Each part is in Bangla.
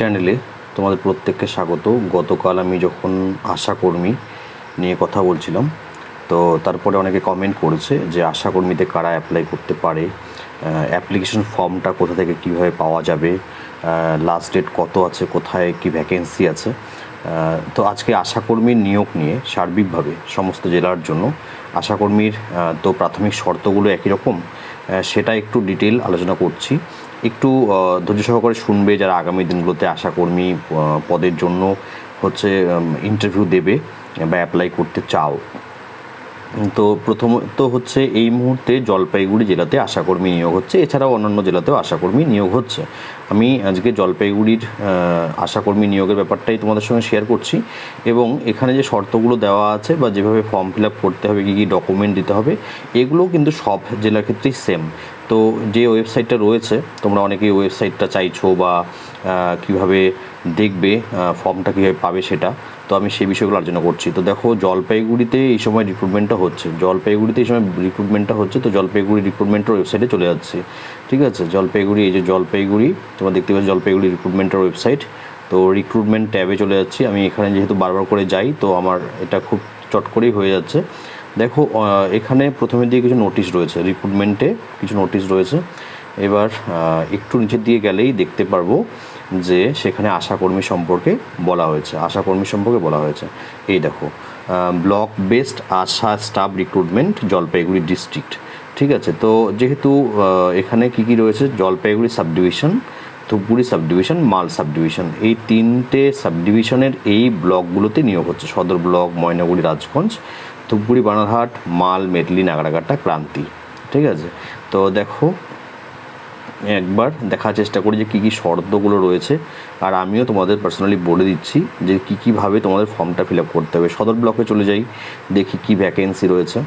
চ্যানেলে তোমাদের প্রত্যেককে স্বাগত। গতকাল আমি যখন আশাকর্মী নিয়ে কথা বলছিলাম, তো তারপরে অনেকে কমেন্ট করেছে যে আশাকর্মীতে কারা অ্যাপ্লাই করতে পারে অ্যাপ্লিকেশন ফর্মটা কোথা থেকে কীভাবে পাওয়া যাবে লাস্ট ডেট কত আছে, কোথায় কি ভ্যাকেন্সি আছে। তো আজকে আশাকর্মীর নিয়োগ নিয়ে সার্বিকভাবে সমস্ত জেলার জন্য আশাকর্মীর তো প্রাথমিক শর্তগুলো একই রকম সেটা একটু ডিটেল আলোচনা করছি। একটু ধৈর্য সহকারে শুনবে যারা আগামী দিনগুলোতে আশাকর্মী পদের জন্য হচ্ছে ইন্টারভিউ দেবে বা অ্যাপ্লাই করতে চাও। তো প্রথমত হচ্ছে এই মুহূর্তে জলপাইগুড়ি জেলাতে আশাকর্মী নিয়োগ হচ্ছে। এছাড়াও অন্যান্য জেলাতেও আশাকর্মী নিয়োগ হচ্ছে। আমি আজকে জলপাইগুড়ির আশাকর্মী নিয়োগের ব্যাপারটাই তোমাদের সঙ্গে শেয়ার করছি এবং এখানে যে শর্তগুলো দেওয়া আছে বা যেভাবে ফর্ম ফিল আপ করতে হবে, কী কী ডকুমেন্ট দিতে হবে, এগুলোও কিন্তু সব জেলার ক্ষেত্রেই সেম তো যে ওয়েবসাইটটা রয়েছে, তোমরা অনেকেই ওয়েবসাইটটা চাইছো বা কীভাবে দেখবে ফর্মটা কীভাবে পাবে সেটা, তো আমি সেই বিষয়গুলো আলোচনা করছি। তো দেখো, জলপাইগুড়িতে এই সময় রিক্রুটমেন্টটা হচ্ছে। জলপাইগুড়িতে এই সময় রিক্রুটমেন্টটা হচ্ছে, তো জলপাইগুড়ি রিক্রুটমেন্টের ওয়েবসাইটে চলে যাচ্ছে। ঠিক আছে? জলপাইগুড়ি, এই যে জলপাইগুড়ি, তোমরা দেখতে পাচ্ছ জলপাইগুড়ি রিক্রুটমেন্টের ওয়েবসাইট তো রিক্রুটমেন্ট ট্যাবে চলে যাচ্ছি। আমি এখানে যেহেতু বারবার করে যাই, তো আমার এটা খুব চট করেই হয়ে যাচ্ছে। দেখো এখানে প্রথমে দিয়ে কিছু নোটিশ রয়েছে রিক্রুটমেন্টে কিছু নোটিশ রয়েছে। এবার একটু নিচের দিয়ে গেলেই দেখতে পারব যে সেখানে আশাকর্মী সম্পর্কে বলা হয়েছে, আশাকর্মী সম্পর্কে বলা হয়েছে। এই দেখো block based ASHA staff recruitment Jalpaiguri district ঠিক আছে? তো যেহেতু এখানে কি কি রয়েছে? Jalpaiguri sub division Dhupguri sub division Mal sub division এই তিনটে সাব ডিভিশনের এই ব্লকগুলোতে নিয়োগ হচ্ছে। সদর ব্লক ময়নাগুড়ি, রাজগঞ্জ। ধূপগুড়ি বানারহাট, মাল, মেটলি নাগরাকাটা ক্রান্তি। ঠিক আছে? তো দেখো, একবার দেখার চেষ্টা করি যে কী কী শর্তগুলো রয়েছে। আর আমিও তোমাদের পার্সোনালি বলে দিচ্ছি যে কী কীভাবে তোমাদের ফর্মটা ফিল আপ করতে হবে। সদর ব্লকে চলে যাই, দেখি কী ভ্যাকেন্সি রয়েছে।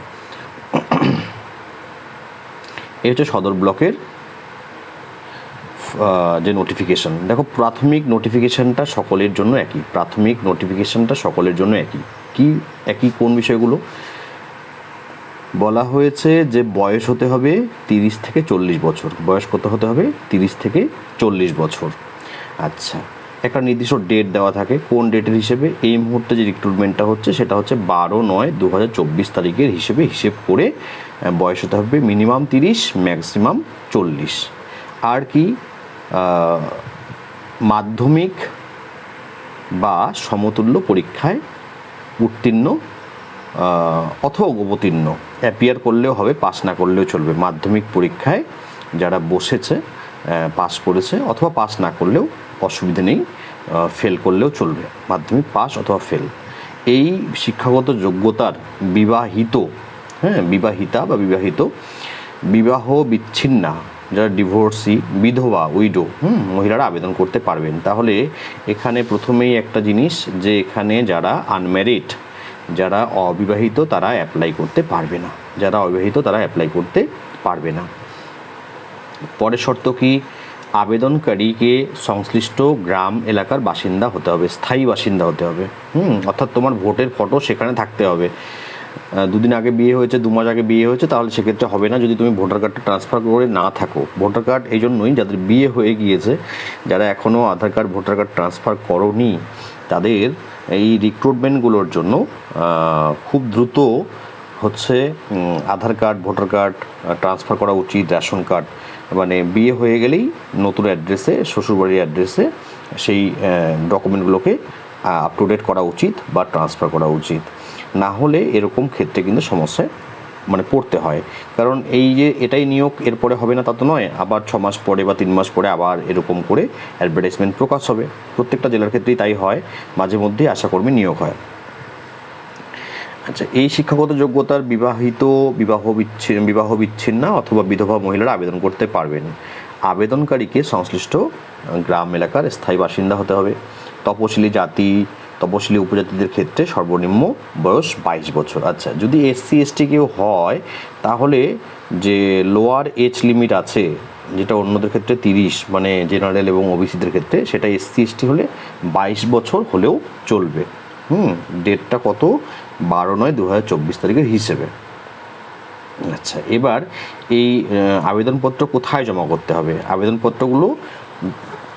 এই হচ্ছে সদর ব্লকের যে নোটিফিকেশন দেখো, প্রাথমিক নোটিফিকেশানটা সকলের জন্য একই। প্রাথমিক নোটিফিকেশানটা সকলের জন্য একই। কি, একই কোন বিষয়গুলো? বলা হয়েছে যে বয়স হতে হবে তিরিশ থেকে চল্লিশ বছর। বয়স কত হতে হবে? তিরিশ থেকে চল্লিশ বছর। আচ্ছা একটা নির্দিষ্ট ডেট দেওয়া থাকে। কোন ডেটের হিসেবে? এই মুহূর্তে যে রিক্রুটমেন্টটা হচ্ছে, সেটা হচ্ছে বারো নয় দু তারিখের হিসেবে হিসেব করে বয়স হতে হবে মিনিমাম তিরিশ ম্যাক্সিমাম চল্লিশ। আর কি মাধ্যমিক বা সমতুল্য পরীক্ষায় উত্তীর্ণ অথবা অবতীর্ণ অ্যাপিয়ার করলেও হবে পাস না করলেও চলবে। মাধ্যমিক পরীক্ষায় যারা বসেছে পাস করেছে, অথবা পাস না করলেও অসুবিধে নেই ফেল করলেও চলবে। মাধ্যমিক পাস অথবা ফেল এই শিক্ষাগত যোগ্যতার বিবাহিত হ্যাঁ বিবাহিতা বা বিবাহিত, বিবাহ বিচ্ছিন্না যারা ডিভোর্সি বিধবা উইডো হুম, মহিলারা আবেদন করতে পারবেন। তাহলে এখানে প্রথমেই একটা জিনিস যে এখানে যারা আনম্যারিড যারা অবিবাহিত তারা অ্যাপ্লাই করতে পারবে না। যারা অবিবাহিত তারা অ্যাপ্লাই করতে পারবে না। পরের শর্ত কি? আবেদনকারীকে সংশ্লিষ্ট গ্রাম এলাকার বাসিন্দা হতে হবে, স্থায়ী বাসিন্দা হতে হবে। হুম, অর্থাৎ তোমার ভোটের ফটো সেখানে থাকতে হবে। দুদিন আগে বিয়ে হয়েছে, দু মাস আগে বিয়ে হয়েছে, তাহলে সেক্ষেত্রে হবে না যদি তুমি ভোটার কার্ডটা ট্রান্সফার করে না থাকো। ভোটার কার্ড এই জন্যই যাদের বিয়ে হয়ে গিয়েছে, যারা এখনও Aadhaar card, voter card transfer করনি, তাদের এই রিক্রুটমেন্টগুলোর জন্য খুব দ্রুত হচ্ছে Aadhaar card, voter card transfer করা উচিত, রেশন কার্ড। মানে বিয়ে হয়ে গেলেই নতুন অ্যাড্রেসে শ্বশুরবাড়ির অ্যাড্রেসে সেই ডকুমেন্টগুলোকে আপ টু ডেট করা উচিত বা ট্রান্সফার করা উচিত। না হলে এরকম ক্ষেত্রে কিন্তু সমস্যায় মানে পড়তে হয়। কারণ এই যে এটাই নিয়োগ, এরপরে হবে না তা তো নয়, আবার ছ মাস পরে বা তিন মাস পরে আবার এরকম করে অ্যাডভার্টাইজমেন্ট প্রকাশ হবে। প্রত্যেকটা জেলার ক্ষেত্রেই তাই হয়, মাঝে মধ্যেই আশাকর্মী নিয়োগ হয়। আচ্ছা এই শিক্ষাগত যোগ্যতার বিবাহিত, বিবাহ বিচ্ছিন্ন বিবাহ বিচ্ছিন্ন অথবা বিধবা মহিলারা আবেদন করতে পারবেন। আবেদনকারীকে সংশ্লিষ্ট গ্রাম এলাকার স্থায়ী বাসিন্দা হতে হবে। তপশিলি জাতি তপশিলি উপজাতিদের ক্ষেত্রে সর্বনিম্ন বয়স বাইশ বছর। আচ্ছা যদি এসসি এসটি কেউ হয়, তাহলে যে লোয়ার এজ লিমিট আছে, যেটা অন্যদের ক্ষেত্রে তিরিশ মানে জেনারেল এবং ওবিসিদের ক্ষেত্রে, সেটা এসসি এসটি হলে বাইশ বছর হলেও চলবে। হুম ডেটটা কত? বারো নয় দু হাজার চব্বিশ তারিখের হিসেবে। আচ্ছা এবার এই আবেদনপত্র কোথায় জমা করতে হবে? আবেদনপত্রগুলো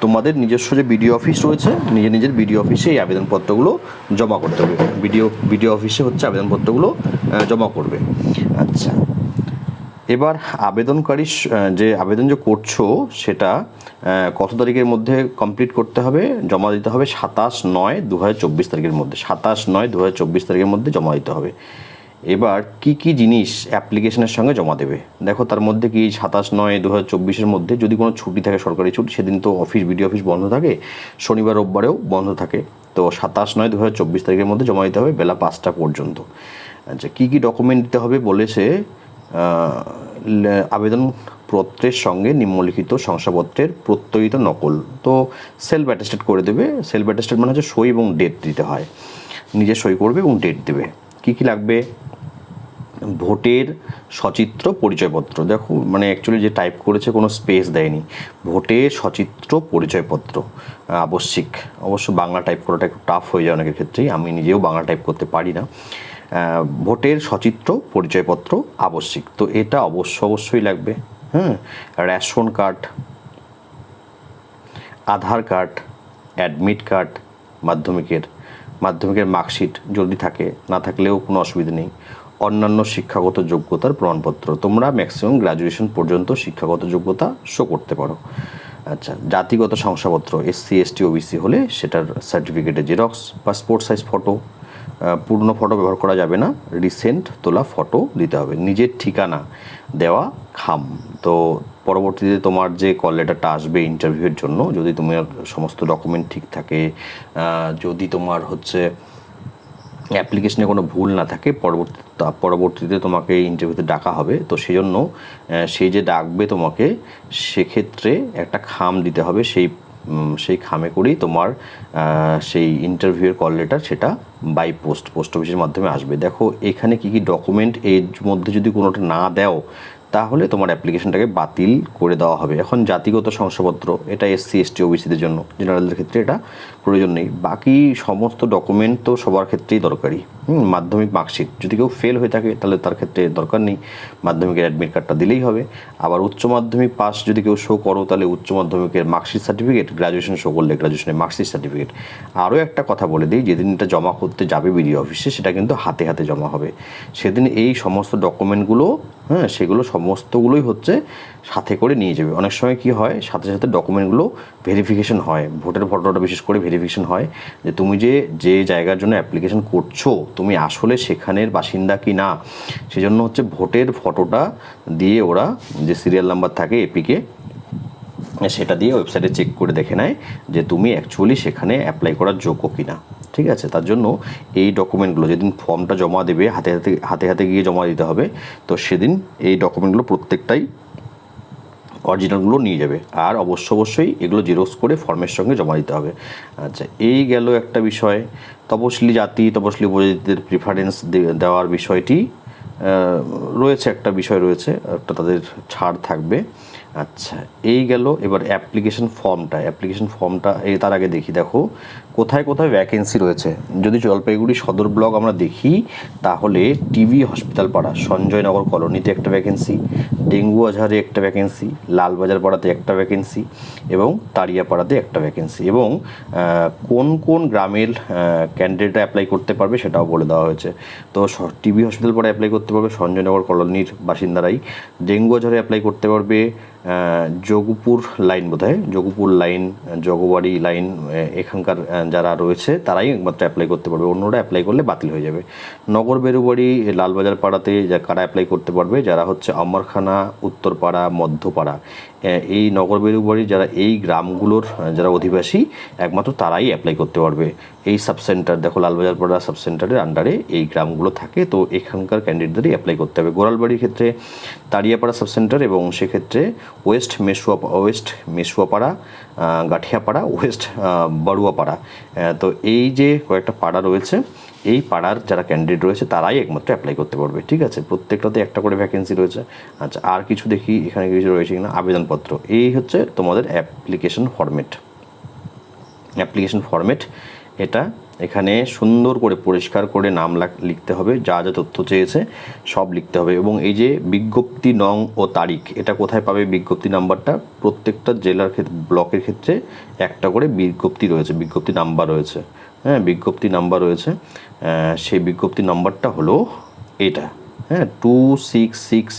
তোমাদের নিজস্ব যে বিডিও অফিস রয়েছে, নিজের নিজের বিডিও অফিসে এই আবেদনপত্রগুলো জমা করতে হবে। বিডিও বিডিও অফিসে হচ্ছে আবেদনপত্রগুলো জমা করবে। আচ্ছা। এবার আবেদনকারী যে আবেদন যে করছ, সেটা কত তারিখের মধ্যে কমপ্লিট করতে হবে? জমা দিতে হবে সাতাশ নয় দু তারিখের মধ্যে। সাতাশ নয় দু তারিখের মধ্যে জমা দিতে হবে। এবার কি কি জিনিস অ্যাপ্লিকেশনের সঙ্গে জমা দেবে? দেখো, তার মধ্যে কি সাতাশ নয় দু হাজার মধ্যে যদি কোনো ছুটি থাকে, সরকারি ছুটি, সেদিন তো অফিস বিডিও অফিস বন্ধ থাকে। শনিবার, রোববারেও বন্ধ থাকে। তো সাতাশ নয় দু তারিখের মধ্যে জমা দিতে হবে বেলা পাঁচটা পর্যন্ত। আচ্ছা কী কী ডকুমেন্ট দিতে হবে বলেছে? আবেদনপত্রের সঙ্গে নিম্নলিখিত শংসাপত্রের প্রত্যয়িত নকল। তো সেলফ অ্যাটেস্টেড করে দেবে। সেলফ অ্যাটেস্টেড মানে হচ্ছে সই এবং ডেট দিতে হয়। নিজে সই করবে এবং ডেট দেবে। কী কী লাগবে? ভোটের সচিত্র পরিচয়পত্র। দেখো মানে অ্যাকচুয়ালি যে টাইপ করেছে কোনো স্পেস দেয়নি। ভোটের সচিত্র পরিচয়পত্র আবশ্যিক। অবশ্য বাংলা টাইপ করাটা একটু টাফ হয়ে যায় অনেকের ক্ষেত্রেই। আমি নিজেও বাংলা টাইপ করতে পারি না। ভোটের সচিত্র পরিচয়পত্র আবশ্যিক। তো এটা অবশ্য অবশ্যই লাগবে। হ্যাঁ ration card, Aadhaar card admit card মাধ্যমিকের মাধ্যমিকের মার্কশিট যদি থাকে, না থাকলেও কোনো অসুবিধা নেই। অন্যান্য শিক্ষাগত যোগ্যতার প্রমাণপত্র। তোমরা ম্যাক্সিমাম গ্র্যাজুয়েশন পর্যন্ত শিক্ষাগত যোগ্যতা শো করতে পারো। আচ্ছা জাতিগত শংসাপত্র এসসি এসটি ওবিসি হলে সেটার সার্টিফিকেটের জেরক্স পাসপোর্ট সাইজ ফটো পূর্ণ ফটো ব্যবহার করা যাবে না রিসেন্ট তোলা ফটো দিতে হবে। নিজের ঠিকানা দেওয়া খাম। তো পরবর্তীতে তোমার যে কল লেটারটা আসবে ইন্টারভিউয়ের জন্য, যদি তোমার সমস্ত ডকুমেন্ট ঠিক থাকে যদি তোমার হচ্ছে অ্যাপ্লিকেশনে কোনো ভুল না থাকে, পরবর্তী পরবর্তীতে তোমাকে ইন্টারভিউতে ডাকা হবে। তো সেই জন্য সে যে ডাকবে তোমাকে, সেক্ষেত্রে একটা খাম দিতে হবে। সেই সেই খামে করেই তোমার সেই ইন্টারভিউয়ের কল লেটার সেটা বাই পোস্ট পোস্ট অফিসের মাধ্যমে আসবে। দেখো, এখানে কি কি ডকুমেন্ট এর মধ্যে যদি কোনোটা না দাও তাহলে তোমার অ্যাপ্লিকেশনটাকে বাতিল করে দেওয়া হবে। এখন জাতিগত শংসাপত্র, এটা এসসি, এসটি, ওবিসিদের জন্য। জেনারেলদের ক্ষেত্রে এটা প্রয়োজন নেই। বাকি সমস্ত ডকুমেন্ট তো সবার ক্ষেত্রেই দরকারি। মাধ্যমিক মার্কশিট। যদি কেউ ফেল হয়ে থাকে, তাহলে তার ক্ষেত্রে দরকার নেই। মাধ্যমিকের অ্যাডমিট কার্ডটা দিলেই হবে। আবার উচ্চ মাধ্যমিক পাস যদি কেউ শো করো, তাহলে উচ্চ মাধ্যমিকের মার্কশিট সার্টিফিকেট গ্রাজুয়েশন শো করলে গ্রাজুয়েশনের মার্কশিট সার্টিফিকেট আরও একটা কথা বলে দিই, যেদিন এটা জমা করতে যাবে বিডিও অফিসে সেটা কিন্তু হাতে হাতে জমা হবে। সেদিন এই সমস্ত ডকুমেন্টগুলো হ্যাঁ সেগুলো সমস্তগুলোই হচ্ছে সাথে করে নিয়ে যাবে। অনেক সময় কি হয়, সাথে সাথে ডকুমেন্টগুলো ভেরিফিকেশন হয়। ভোটের ফটোটা বিশেষ করে ভেরিফিকেশন হয় যে তুমি যে যে জায়গার জন্য অ্যাপ্লিকেশন করছ, তুমি আসলে সেখানের বাসিন্দা কি না? সেজন্য হচ্ছে ভোটের ফটোটা দিয়ে ওরা যে সিরিয়াল নাম্বার থাকে এপিকে সেটা দিয়ে ওয়েবসাইটে চেক করে দেখে নেয় যে তুমি অ্যাকচুয়ালি সেখানে অ্যাপ্লাই করার যোগ্য কিনা। ঠিক আছে? তার জন্য এই ডকুমেন্টগুলো যেদিন ফর্মটা জমা দেবে, হাতে হাতে হাতে হাতে গিয়ে জমা দিতে হবে, তো সেদিন এই ডকুমেন্টগুলো প্রত্যেকটাই অরিজিনালগুলো নিয়ে যাবে। আর অবশ্য অবশ্যই এগুলো জেরক্স করে ফর্মের সঙ্গে জমা দিতে হবে। আচ্ছা এই গেল একটা বিষয়। তপশিলি জাতি তপশিলি উপজাতিদের প্রিফারেন্স দেওয়ার বিষয়টি রয়েছে একটা বিষয় রয়েছে, একটা তাদের ছাড় থাকবে। আচ্ছা এই গেল এবার অ্যাপ্লিকেশন ফর্মটা অ্যাপ্লিকেশন ফর্মটা এই তার আগে দেখি, দেখো। কোথায় কোথায় ভ্যাকেন্সি রয়েছে? যদি জলপাইগুড়ি সদর ব্লক আমরা দেখি, তাহলে টিভি হসপিটাল পাড়া, সঞ্জয়নগর কলোনিতে একটা ভ্যাকেন্সি ডেঙ্গু আজহারে একটা ভ্যাকেন্সি লালবাজার পাড়াতে একটা ভ্যাকেন্সি এবং তারিয়াপাড়াতে একটা ভ্যাকেন্সি এবং কোন কোন গ্রামের ক্যান্ডিডেটরা অ্যাপ্লাই করতে পারবে সেটাও বলে দেওয়া হয়েছে। তো টিভি হসপিটাল পাড়া অ্যাপ্লাই করতে পারবে সঞ্জয়নগর কলোনির বাসিন্দারাই। ডেঙ্গু আজহারে অ্যাপ্লাই করতে পারবে যোগপুর লাইন বোধ হয় যোগপুর লাইন জগবাড়ি লাইন এখানকার যারা রয়েছে তারাই একমাত্র অ্যাপ্লাই করতে পারবে। অন্যরা অ্যাপ্লাই করলে বাতিল হয়ে যাবে। নগর বেরুবাড়ি, লালবাজার পাড়াতে যা কারা অ্যাপ্লাই করতে পারবে? যারা হচ্ছে আমারখানা উত্তরপাড়া, মধ্যপাড়া। এই নগর বেরুবাড়ি যারা এই গ্রামগুলোর যারা অধিবাসী, একমাত্র তারাই অ্যাপ্লাই করতে পারবে। এই সাবসেন্টার দেখো লালবাজার পাড়া সাবসেন্টারের আন্ডারে এই গ্রামগুলো থাকে, তো এখানকার ক্যান্ডিডেটদেরই অ্যাপ্লাই করতে হবে। গোড়ালবাড়ির ক্ষেত্রে তারিয়াপাড়া সাবসেন্টার এবং সেক্ষেত্রে west Mesua west Mesuapara Gathiapara west Baruapara তো এই যে কয়েকটা পাড়া রয়েছে এই পাড়ার যারা ক্যান্ডিডেট রয়েছে, তারাই একমাত্র অ্যাপ্লাই করতে পারবে, ঠিক আছে? প্রত্যেকটাতে একটা করে ভ্যাকেন্সি রয়েছে। আচ্ছা আর কিছু দেখি, এখানে কিছু রয়েছে কিনা? আবেদনপত্র। এই হচ্ছে তোমাদের অ্যাপ্লিকেশন ফরম্যাট অ্যাপ্লিকেশন ফরম্যাট এটা এখানে সুন্দর করে পরিষ্কার করে নাম লিখতে হবে, যা যা তথ্য চেয়েছে, সব লিখতে হবে। এবং এই যে বিজ্ঞপ্তি নং ও তারিখ, এটা কোথায় পাবে বিজ্ঞপ্তি নাম্বারটা? প্রত্যেকটা জেলার ক্ষেত্রে ব্লকের ক্ষেত্রে একটা করে বিজ্ঞপ্তি রয়েছে, বিজ্ঞপ্তি নাম্বার রয়েছে। হ্যাঁ বিজ্ঞপ্তি নাম্বার রয়েছে। সেই বিজ্ঞপ্তি নম্বরটা হলো এটা। হ্যাঁ two six six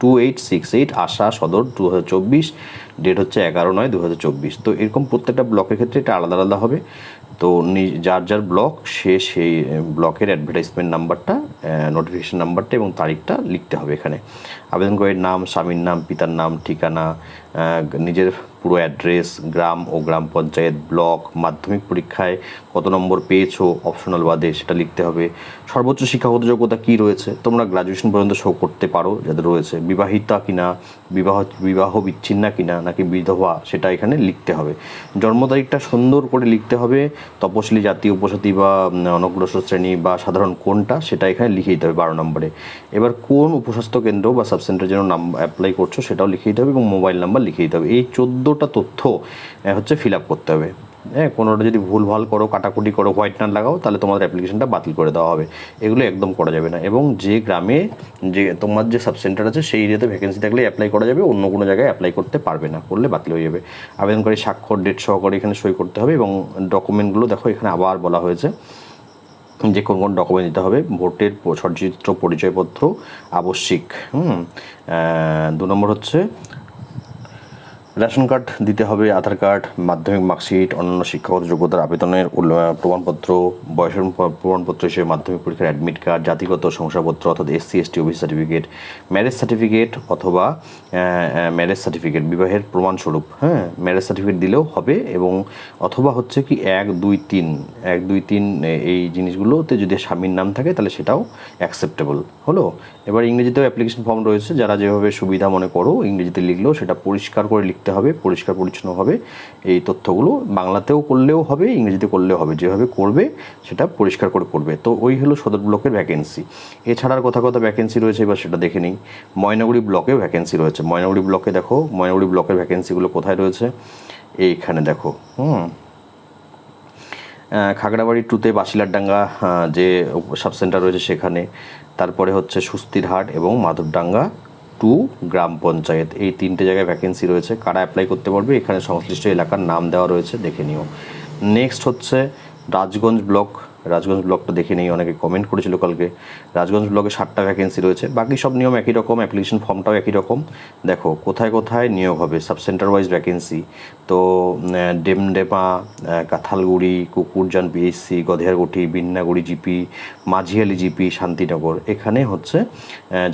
two eight six eight ASHA সদর দু হাজার চব্বিশ ডেট হচ্ছে এগারো নয় দু হাজার চব্বিশ। তো এরকম প্রত্যেকটা ব্লকের ক্ষেত্রে এটা আলাদা আলাদা হবে। তো যার যার ব্লক, সে সেই ব্লকের অ্যাডভার্টাইজমেন্ট নাম্বারটা নোটিফিকেশান নাম্বারটা এবং তারিখটা লিখতে হবে এখানে। আবেদনকারীর নাম, স্বামীর নাম, পিতার নাম, ঠিকানা নিজের পুরো অ্যাড্রেস গ্রাম ও গ্রাম পঞ্চায়েত, ব্লক, মাধ্যমিক পরীক্ষায় কত নম্বর পেয়েছ অপশনাল বাদে সেটা লিখতে হবে। সর্বোচ্চ শিক্ষাগত যোগ্যতা কী রয়েছে? তোমরা গ্রাজুয়েশন পর্যন্ত শো করতে পারো যাদের রয়েছে। বিবাহিতা কিনা, বিবাহ বিবাহ বিচ্ছিন্না কিনা নাকি বিধবা, সেটা এখানে লিখতে হবে। জন্ম তারিখটা সুন্দর করে লিখতে হবে। তপশিলি জাতি, উপজাতি বা অনগ্রস অনগ্রসর শ্রেণি বা সাধারণ কোনটা, সেটা এখানে লিখে দিতে হবে বারো নম্বরে। এবার কোন উপস্বাস্থ্য কেন্দ্র বা সাবসেন্টার যেন নাম অ্যাপ্লাই করছ সেটাও লিখে দিতে হবে এবং মোবাইল নাম্বার লিখে দিতে হবে। এই চোদ্দোটা তথ্য হচ্ছে ফিল আপ করতে হবে। হ্যাঁ কোনোটা যদি ভুল ভালো করো, কাটাকুটি করো, হোয়াইট নাট লাগাও, তাহলে তোমাদের অ্যাপ্লিকেশনটা বাতিল করে দেওয়া হবে। এগুলো একদম করা যাবে না। এবং যে গ্রামে যে তোমার যে সাব সেন্টার আছে, সেই এরিয়াতে ভ্যাকেন্সি থাকলে অ্যাপ্লাই করা যাবে, অন্য কোনো জায়গায় অ্যাপ্লাই করতে পারবে না, করলে বাতিল হয়ে যাবে। আবেদনকারী স্বাক্ষর ডেট সহকারে এখানে সই করতে হবে এবং ডকুমেন্টগুলো দেখো, এখানে আবার বলা হয়েছে। যে কোন কোন ডকুমেন্ট দিতে হবে, ভোটের সচিত্র পরিচয়পত্র, আবশ্যিক, হুম দু নম্বর হচ্ছে রেশন কার্ড দিতে হবে, আধার কার্ড, মাধ্যমিক মার্কশিট, অন্যান্য শিক্ষাগত যোগ্যতার আবেদনের প্রমাণপত্র, বয়সের প্রমাণপত্র হিসেবে মাধ্যমিক পরীক্ষার অ্যাডমিট কার্ড জাতিগত শংসাপত্র অর্থাৎ SC ST OBC certificate marriage certificate অথবা ম্যারেজ সার্টিফিকেট বিবাহের প্রমাণস্বরূপ। হ্যাঁ ম্যারেজ সার্টিফিকেট দিলেও হবে এবং অথবা হচ্ছে কি এক, দুই, তিন, এক, দুই, তিন এই জিনিসগুলোতে যদি স্বামীর নাম থাকে তাহলে সেটাও অ্যাকসেপ্টেবল হলো? এবার ইংরেজিতেও অ্যাপ্লিকেশন ফর্ম রয়েছে, যারা যেভাবে সুবিধা মনে করো, ইংরেজিতে লিখলেও সেটা পরিষ্কার করে লিখতে হবে, পরিষ্কার পরিচ্ছন্নভাবে এই তথ্যগুলো বাংলাতেও করলেও হবে, ইংরেজিতে করলেও হবে। যেভাবে করবে, সেটা পরিষ্কার করে করবে। তো ওই হলো সদর ব্লকের ভ্যাকেন্সি এছাড়ার কথা কথা ভ্যাকেন্সি রয়েছে, এবার সেটা দেখে নিই। ময়নাগুড়ি ব্লকেও ভ্যাকেন্সি রয়েছে। ময়নাগুড়ি ব্লকে দেখো, ময়নাগুড়ি ব্লকের ভ্যাকেন্সিগুলো কোথায় রয়েছে? এইখানে দেখো, হুম। খাগড়াবাড়ি টুতে বাসিলারডাঙ্গা যে সাব সেন্টার রয়েছে সেখানে। তারপরে হচ্ছে সুস্তিরহাট এবং মাধবডাঙ্গা। Two gram panchayat. এই তিনটে জায়গায় ভ্যাকেন্সি রয়েছে। কারা অ্যাপ্লাই করতে পারবে? এখানে সংশ্লিষ্ট এলাকার নাম দেওয়া রয়েছে, দেখে নিও। নেক্সট হচ্ছে রাজগঞ্জ ব্লক। রাজগঞ্জ ব্লকটা দেখে নেই, অনেকে কমেন্ট করেছিল কালকে। রাজগঞ্জ ব্লকে ষাটটা ভ্যাকেন্সি রয়েছে, বাকি সব নিয়ম একই রকম অ্যাপ্লিকেশন ফর্মটাও একই রকম। দেখো, কোথায় কোথায় নিয়োগ হবে সাব সেন্টার ওয়াইজ ভ্যাকেন্সি তো ডেমডেপা Kanthalguri Kukurjan PSC Gadheyarguti Binnaguri GP Majhiali GP Shantinagar. এখানে হচ্ছে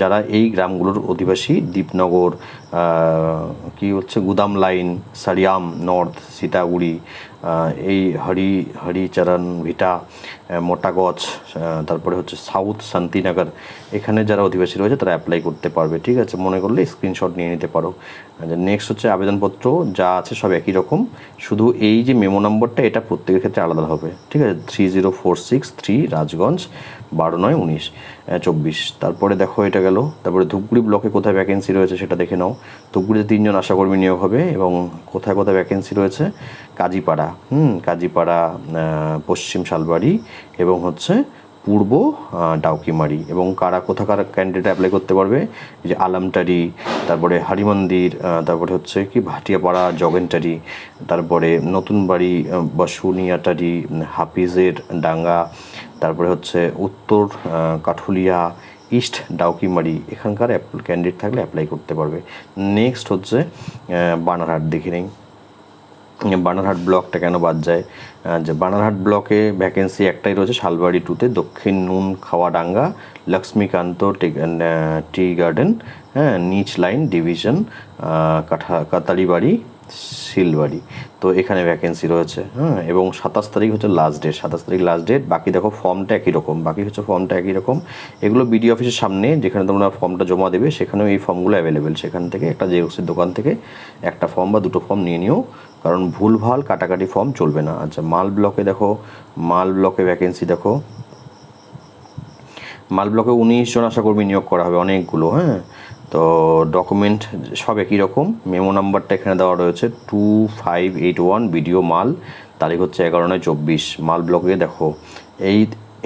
যারা এই গ্রামগুলোর অধিবাসী, দীপনগর কি হচ্ছে, গুদাম লাইন, সারিয়াম, নর্থ, সীতাগুড়ি এই হরি, হরিচরণ ভিটা মোটাগজ তারপরে হচ্ছে সাউথ শান্তিনগর, এখানে যারা অধিবাসী রয়েছে তারা অ্যাপ্লাই করতে পারবে, ঠিক আছে? মনে করলে স্ক্রিনশট নিয়ে নিতে পারো। নেক্সট হচ্ছে আবেদনপত্র, যা আছে সব একই রকম, শুধু এই যে মেমো নম্বরটা এটা প্রত্যেকের ক্ষেত্রে আলাদা হবে, ঠিক আছে? Three zero four six three Rajganj বারো নয় উনিশ চব্বিশ। তারপরে দেখো এটা গেল। তারপরে ধূপগুড়ি ব্লকে কোথায় ভ্যাকেন্সি রয়েছে সেটা দেখে নাও। ধূপগুড়িতে তিনজন আশাকর্মী নিয়োগ হবে এবং কোথায় কোথায় ভ্যাকেন্সি রয়েছে? কাজীপাড়া হুম কাজীপাড়া পশ্চিম শালবাড়ি এবং হচ্ছে পূর্ব ডাউকিমারি এবং কারা কোথাকার ক্যান্ডিডেট অ্যাপ্লাই করতে পারবে? যে আলামটারি তারপরে হারিমন্দির তারপরে হচ্ছে কি ভাটিয়াপাড়া জগেনটারি তারপরে নতুন বাড়ি আহ, বসুনিয়াটারি উম, হাফিজের ডাঙ্গা তারপরে হচ্ছে উত্তর কাঠুলিয়া, ইস্ট, ডাউকিমারি, এখানকার ক্যান্ডিডেট থাকলে অ্যাপ্লাই করতে পারবে। নেক্সট হচ্ছে বানারহাট, দেখে নেই বানারহাট ব্লকটা কেন বাদ যায়? যে বানারহাট ব্লকে ভ্যাকেন্সি একটাই রয়েছে, শালবাড়ি টুতে দক্ষিণ নুন, খাওয়াডাঙ্গা, লক্ষ্মীকান্ত টি গার্ডেন হ্যাঁ নিচ লাইন, ডিভিশন কাঠা, কাতারিবাড়ি শিলবাড়ি। তো এখানে ভ্যাকেন্সি রয়েছে হ্যাঁ এবং সাতাশ তারিখ হচ্ছে লাস্ট ডেট সাতাশ তারিখ লাস্ট ডেট বাকি দেখো ফর্মটা একই রকম, বাকি হচ্ছে ফর্মটা একই রকম। এগুলো বিডি অফিসের সামনে, যেখানে তোমরা ফর্মটা জমা দেবে, সেখানেও এই ফর্মগুলো অ্যাভেলেবেল সেখান থেকে একটা জেরক্সের দোকান থেকে একটা ফর্ম বা দুটো ফর্ম নিয়ে নিও, কারণ ভুলভাল কাটাকাটি ফর্ম চলবে না। আচ্ছা মাল ব্লকে দেখো, মাল ব্লকে ভ্যাকেন্সি দেখো। মাল ব্লকে উনিশ জন আশাকর্মী নিয়োগ করা হবে অনেকগুলো হ্যাঁ। তো ডকুমেন্ট সব একই রকম। মেমো নাম্বারটা এখানে দেওয়া রয়েছে two five eight one BDO Mal, তারিখ হচ্ছে এগারো নয় চব্বিশ। মাল ব্লকে দেখো, এই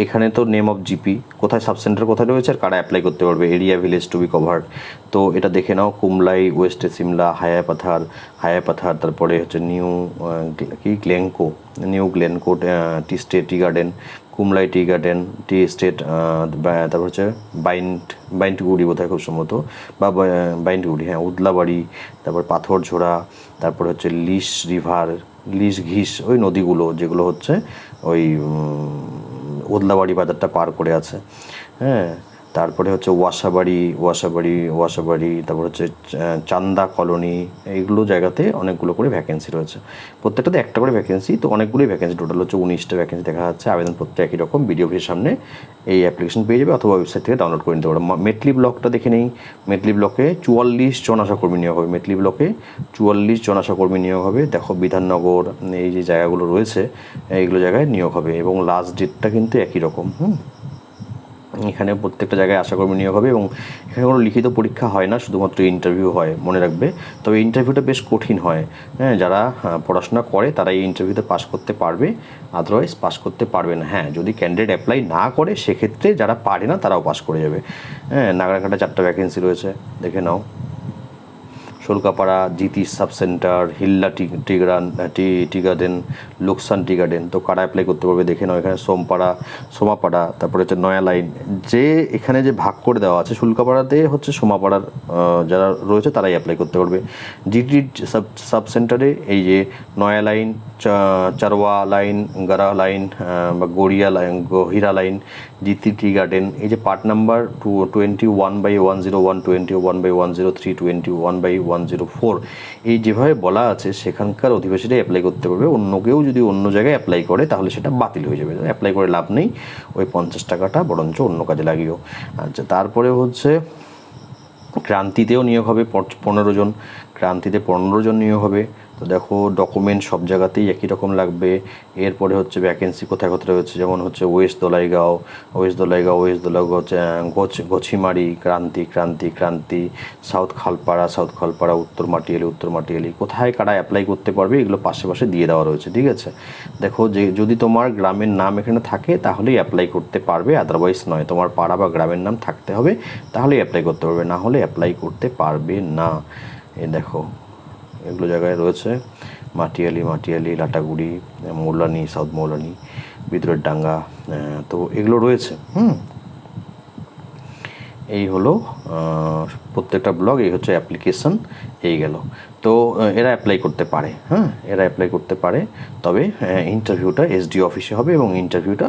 এখানে তো নেম অফ জিপি কোথায় সাবসেন্টার কোথায় রয়েছে আর কারা অ্যাপ্লাই করতে পারবে? Area village to be covered তো এটা দেখে নাও, কুমলাই ওয়েস্টে সিমলা হায়া পাথার হায়া পাথার তারপরে হচ্ছে নিউ কি Glenco new Glenco tea estate tea garden Kumlai tea garden tea estate তারপর হচ্ছে বাইন্ড বাইন্ডগুড়ি বোধ হয় খুব সম্ভবত, বা বাইন্ডগুড়ি হ্যাঁ উদলাবাড়ি, তারপর পাথরঝোড়া, তারপর হচ্ছে লিস রিভার লিস ঘিস, ওই নদীগুলো যেগুলো হচ্ছে ওই উম, উদলাবাড়ি বাজারটা পার করে আছে। হ্যাঁ? তারপরে হচ্ছে ওয়াসাবাড়ি ওয়াসাবাড়ি ওয়াসাবাড়ি, তারপর হচ্ছে চান্দা কলোনি, এইগুলো জায়গাতে অনেকগুলো করে ভ্যাকেন্সি রয়েছে। প্রত্যেকটাতে একটা করে ভ্যাকেন্সি তো অনেকগুলোই ভ্যাকেন্সি টোটাল হচ্ছে উনিশটা ভ্যাকেন্সি দেখা যাচ্ছে। আবেদন প্রত্যেক একই রকম ভিডিও ভিডিওর সামনে এই অ্যাপ্লিকেশন পেয়ে যাবে অথবা ওয়েবসাইট থেকে ডাউনলোড করে নিতে পারো। মেটলি ব্লকটা দেখে নেই। মেটলি ব্লকে চুয়াল্লিশ জন আশাকর্মী নিয়োগ হবে। মেটলি ব্লকে চুয়াল্লিশ জন আশাকর্মী নিয়োগ হবে। দেখো, বিধাননগর, এই যে জায়গাগুলো রয়েছে, এইগুলো জায়গায় নিয়োগ হবে এবং লাস্ট ডেটটা কিন্তু একই রকম, হুম? এখানে প্রত্যেকটা জায়গায় আশাকর্মী নিয়োগ হবে এবং এখানে কোনো লিখিত পরীক্ষা হয় না শুধুমাত্র ইন্টারভিউ হয় মনে রাখবে। তবে ইন্টারভিউটা বেশ কঠিন হয়। হ্যাঁ যারা আহ, পড়াশোনা করে তারা এই ইন্টারভিউতে পাস করতে পারবে আদারওয়াইজ পাস করতে পারবে না। হ্যাঁ যদি ক্যান্ডিডেট অ্যাপ্লাই না করে সেক্ষেত্রে যারা পারে না তারাও পাস করে যাবে। হ্যাঁ নাগরাকাটা চারটা ভ্যাকেন্সি রয়েছে। দেখে নাও। শোলকাপাড়া জিতি sub centre Hilla tea tea tea garden Loksan tea garden তো কারা অ্যাপ্লাই করতে পারবে দেখে নাও। এখানে সোমপাড়া, সোমাপাড়া, তারপরে হচ্ছে নয়া লাইন যে এখানে যে ভাগ করে দেওয়া আছে শুল্কাপাড়াতে হচ্ছে সোমাপাড়ার যারা রয়েছে তারাই অ্যাপ্লাই করতে পারবে। জিটি সাব সাব সেন্টারে এই যে নয়া লাইন চা- চারওয়া লাইন গারা লাইন বা গড়িয়া লাইন গহিরা লাইন জিতি টি গার্ডেন এই যে part number two twenty one by one zero one twenty one by one zero three twenty one by one zero four এই যেভাবে বলা আছে, সেখানকার অধিবাসীরা অ্যাপ্লাই করতে পারবে। অন্য কেউ যদি অন্য জায়গায় অ্যাপ্লাই করে, তাহলে সেটা বাতিল হয়ে যাবে। অ্যাপ্লাই করে লাভ নেই। ওই পঞ্চাশ টাকাটা বরঞ্চ অন্য কাজে লাগিও আচ্ছা তারপরে হচ্ছে, ক্রান্তিতেও নিয়োগ হবে পনেরো জন। ক্রান্তিতে পনেরো জন নিয়োগ হবে। তো দেখো ডকুমেন্ট সব জায়গাতেই একই রকম লাগবে। এরপরে হচ্ছে ভ্যাকেন্সি কোথায় কোথায় রয়েছে? যেমন হচ্ছে west Dolaigaon west Dolaigaon west Dolaigaon Gochimari, Kranti Kranti Kranti south Khalpara south Khalpara উত্তর মাটিয়ালি উত্তর মাটিয়ালি কোথায় কারা অ্যাপ্লাই করতে পারবে, এগুলো পাশে পাশে দিয়ে দেওয়া রয়েছে, ঠিক আছে? দেখো, যে, যদি তোমার গ্রামের নাম এখানে থাকে, তাহলেই অ্যাপ্লাই করতে পারবে আদারওয়াইজ নয়। তোমার পাড়া বা গ্রামের নাম থাকতে হবে, তাহলেই অ্যাপ্লাই করতে পারবে, না হলে অ্যাপ্লাই করতে পারবে না। এ দেখো এগুলো জায়গায় রয়েছে। মাটিয়ালি মাটিয়ালি, লাটাগুড়ি মৌলানি, সাউথ মৌলানি, বিদ্রোহের ডাঙ্গা তো এগুলো রয়েছে, হুম? এই হলো প্রত্যেকটা ব্লগ, এই হচ্ছে অ্যাপ্লিকেশন এই গেল। তো এরা অ্যাপ্লাই করতে পারে হ্যাঁ? এরা অ্যাপ্লাই করতে পারে, তবে ইন্টারভিউটা এসডি অফিসে হবে এবং ইন্টারভিউটা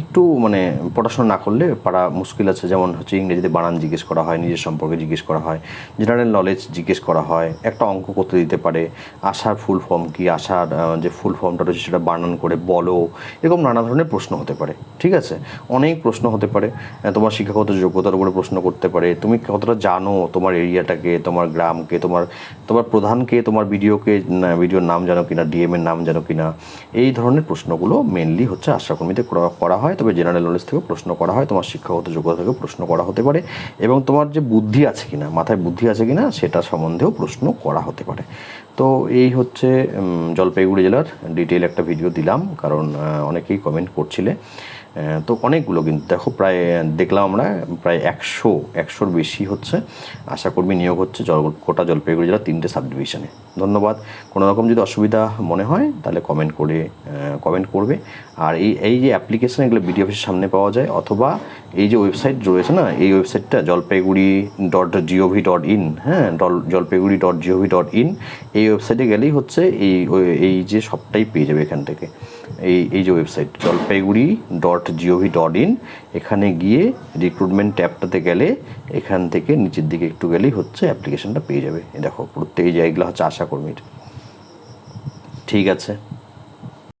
একটু মানে পড়াশোনা না করলে পারা মুশকিল আছে। যেমন হচ্ছে ইংরেজিতে বানান জিজ্ঞেস করা হয়, নিজের সম্পর্কে জিজ্ঞেস করা হয় জেনারেল নলেজ জিজ্ঞেস করা হয়, একটা অঙ্ক করতে দিতে পারে, আশার ফুল ফর্ম কি, আশার যে ফুল ফর্মটা রয়েছে সেটা বানান করে বলো, এরকম নানা ধরনের প্রশ্ন হতে পারে, ঠিক আছে? অনেক প্রশ্ন হতে পারে তোমার শিক্ষাগত যোগ্যতার উপরে প্রশ্ন করতে পারে, তুমি কতটা জানো তোমার এরিয়াটাকে তোমার গ্রামকে, তোমার তোমার প্রধানকে তোমার ভিডিওকে ভিডিওর নাম জানো কিনা ডিএম এর নাম জানো কিনা, এই ধরনের প্রশ্নগুলো মেনলি হচ্ছে আশাকর্মীতে করা হয়। তবে জেনারেল নলেজ থেকেও প্রশ্ন করা হয়, তোমার শিক্ষাগত যোগ্যতা থেকেও প্রশ্ন করা হতে পারে এবং তোমার যে বুদ্ধি আছে কিনা, মাথায় বুদ্ধি আছে কিনা, সেটা সম্বন্ধেও প্রশ্ন করা হতে পারে। তো এই হচ্ছে জলপাইগুড়ি জেলার ডিটেল একটা ভিডিও দিলাম, কারণ অনেকেই কমেন্ট করছিলে। তো অনেকগুলো কিন্তু দেখো, প্রায় দেখলাম আমরা, প্রায় একশো, একশোর বেশি হচ্ছে। আশাকর্মী নিয়োগ হচ্ছে জল, কোটা জলপাইগুড়ি জেলার তিনটে সাব ডিভিশনে ধন্যবাদ। কোনো রকম যদি অসুবিধা মনে হয়, তাহলে কমেন্ট করে কমেন্ট করবে। আর এই এই যে অ্যাপ্লিকেশান এগুলো বিডিও অফিসের সামনে পাওয়া যায়, অথবা এই যে ওয়েবসাইট রয়েছে না, এই ওয়েবসাইটটা Jalpaiguri dot G O V dot in হ্যাঁ Jalpaiguri dot G O V dot in এই ওয়েবসাইটে গেলেই হচ্ছে এই এই যে সবটাই পেয়ে যাবে এখান থেকে। এই এই যে website Jalpaiguri dot G O V dot in এখানে গিয়ে রিক্রুটমেন্ট ট্যাবটাতে গেলে এখান থেকে নিচের দিকে একটু গেলেই হচ্ছে অ্যাপ্লিকেশনটা পেয়ে যাবে। দেখো প্রত্যেক এই জায়গাগুলো হচ্ছে আশাকর্মীর। ঠিক আছে?